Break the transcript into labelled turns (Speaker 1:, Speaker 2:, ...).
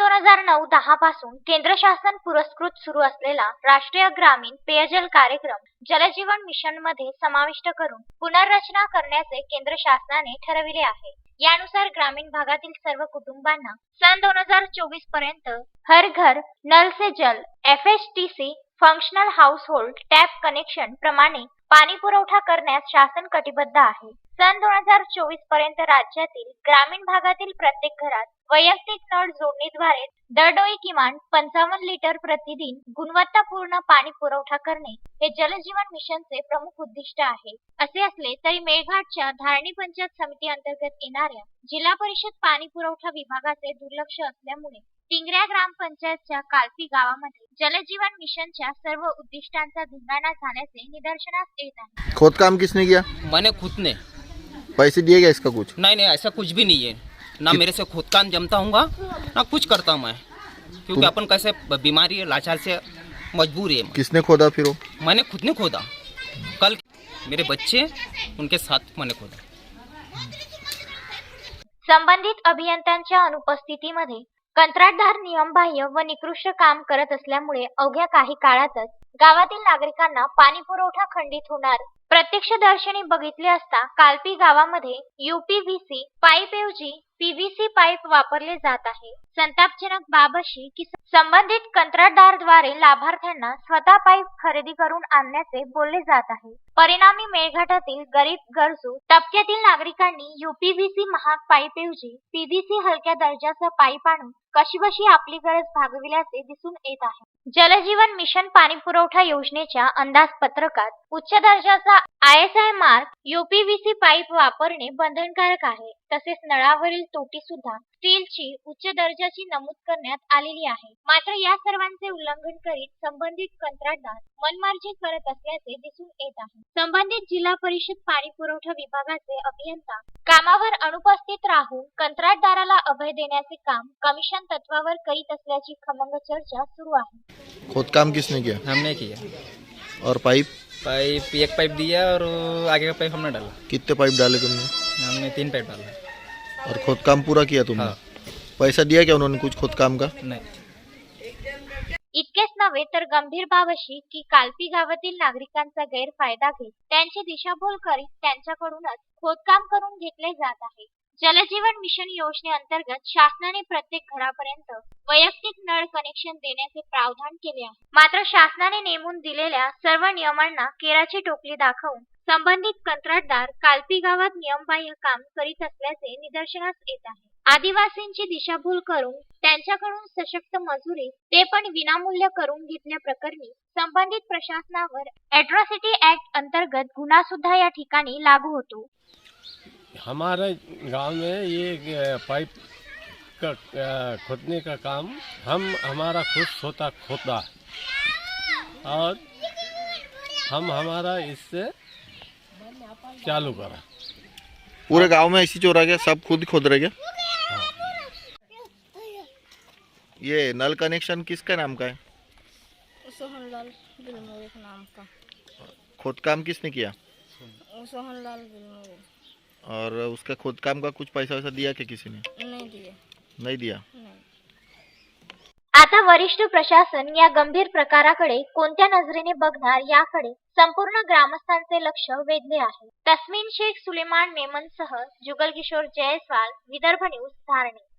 Speaker 1: दोन हजार नऊ दहा पासून केंद्र शासन पुरस्कृत सुरू असलेला राष्ट्रीय ग्रामीण पेयजल कार्यक्रम जलजीवन मिशनमध्ये समाविष्ट करून पुनर्रचना करण्याचे केंद्र शासनाने ठरविले आहे. यानुसार ग्रामीण भागातील सर्व कुटुंबांना सन दोन हजार चोवीसपर्यंत हर घर नल से जल F H T C functional house hold tap connection प्रमाणे पाणी पुरवठा करण्यास शासन कटिबद्ध आहे. सन दोन हजार चोवीसपर्यंत राज्यातील ग्रामीण भागातील प्रत्येक घरात वैयक्तिक नळ जोडणीद्वारे दरडोई किमान पंचावन्न लिटर प्रतिदिन गुणवत्तापूर्ण पाणी पुरवठा करणे हे जलजीवन मिशनचे प्रमुख उद्दिष्ट आहे. असे असले तरी मेळघाटच्या धारणी पंचायत समिती अंतर्गत येणाऱ्या जिल्हा परिषद पाणी पुरवठा विभागाचे दुर्लक्ष असल्यामुळे टिंगऱ्या ग्रामपंचायतच्या कालपी गावामध्ये जलजीवन मिशनच्या सर्व उद्दिष्टांचा धिंगाणा झाल्याचे निदर्शनास येत आहे.
Speaker 2: खोद काम किसने किया?
Speaker 3: मैंने खुद ने
Speaker 2: पैसे दिए गए इसका कुछ?
Speaker 3: नहीं नहीं ऐसा कुछ भी नहीं है। ना मेरे से खुद काम जमता हूँ ना कुछ करता हूँ मैं। क्योंकि अपन कैसे बीमारी है लाचार से मजबूर है।
Speaker 2: किसने खोदा फिर वो?
Speaker 3: मैंने खुद ने खोदा। कल मेरे बच्चे उनके साथ मैंने खोदा।
Speaker 1: संबंधित अभियंत्यांच्या अनुपस्थितीमध्ये कंत्राटदार नियमबाह्य व निकृष्ट काम करत असल्यामुळे अवघ्या काही काळातच गावातील नागरिकांना पाणी पुरवठा खंडित होणार प्रत्यक्षदर्शनी बघितले असता कालपी गावामध्ये युपीव्हीसी पाईपऐवजी पीव्हीसी पाईप वापरले जात आहे. संतापजनक बाब अशी की संबंधित कंत्राटदारद्वारे लाभार्थ्यांना स्वतः पाईप खरेदी करून आणण्याचे बोलले जात आहे. परिणामी मेळघाटातील गरीब गरजू तबक्यातील नागरिकांनी युपीव्हीसी महाग पाईपऐवजी पीव्हीसी हलक्या दर्जाचा पाईप आणून कशीबशी आपली गरज भागविल्याचे दिसून येत आहे. जलजीवन मिशन पाणी पुरवठा योजनेच्या अंदाजपत्रकात उच्च दर्जाचा I S I mark UPVC pipe वापरणे बंधनकारक आहे. तसेच नळावरील तोटी सुद्धा स्टीलची उच्च दर्जाची नमूद करण्यात आलेली आहे. मात्र या सर्वांचे उल्लंघन करीत संबंधित कंत्राटदार मनमार्जी करत असल्याचे दिसून येत आहे. संबंधित जिल्हा परिषद पाणी पुरवठा विभागाचे अभियंता कामावर अनुपस्थित राहून कंत्राटदाराला अभय देण्याचे काम कमिशन तत्वावर करीत असल्याची खमंग चर्चा सुरू आहे.
Speaker 2: खोद काम किसने किया?
Speaker 3: हमने किया।
Speaker 2: और पाइप?
Speaker 3: पाइप एक पाइप दिया और आगे का पाइप हमने डाला।
Speaker 2: कितने पाइप डाले तुमने?
Speaker 3: हमने तीन पाइप डाला।
Speaker 2: और खोद काम पूरा किया तुमने?
Speaker 3: हाँ।
Speaker 2: पैसा दिया क्या उन्होंने कुछ खोद काम का?
Speaker 3: नहीं।
Speaker 1: इतकेच नव्हे तर गंभीर बाब अशी की कालपी गावातील नागरिकांचा गैरफायदा घेत त्यांची दिशाभूल करीत त्यांच्याकडूनच खोदकाम करून घेतले जात आहे. जलजीवन मिशन योजनेअंतर्गत शासनाने प्रत्येक घरापर्यंत वैयक्तिक नळ कनेक्शन देण्याचे प्रावधान केले आहे. मात्र शासनाने नेमून दिलेल्या सर्व नियमांना केराची टोपली दाखवून संबंधित कंत्राटदार कालपी गावात नियमबाह्य काम करीत असल्याचे निदर्शनास येत आहे. आदिवासींची दिशाभूल करून त्यांच्याकडून सशक्त मजुरी ते पण विनामूल्य करून घेतल्याप्रकरणी संबंधित प्रशासनावर अॅट्रॉसिटी ऍक्ट अंतर्गत गुन्हा सुद्धा या ठिकाणी लागू होतो.
Speaker 4: हमारे गांव में ये पाइप का खोदने का काम हम हमारा खुद सोता खोदा और हम हमारा इससे चालू करा
Speaker 2: पूरे गाँव में ऐसी चोरा गया सब खुद खोद रहे क्या ये नल कनेक्शन किसका नाम का है?
Speaker 5: सोहनलाल नाम का।
Speaker 2: खोद काम किसने किया?
Speaker 5: सोहनलाल
Speaker 2: और उसका खोद काम का कुछ पैसा वैसा दिया क्या किसी ने?
Speaker 5: नहीं दिए
Speaker 2: नहीं दिया।
Speaker 5: नहीं।
Speaker 1: आता वरिष्ठ प्रशासन या गंभीर प्रकाराकडे कोणत्या नजरेने बघणार याकडे संपूर्ण ग्रामस्थांचे लक्ष वेधले आहे. तस्मिन शेख सुलेमान मेमनसह जुगल किशोर जयस्वाल विदर्भ न्यूज धारणी.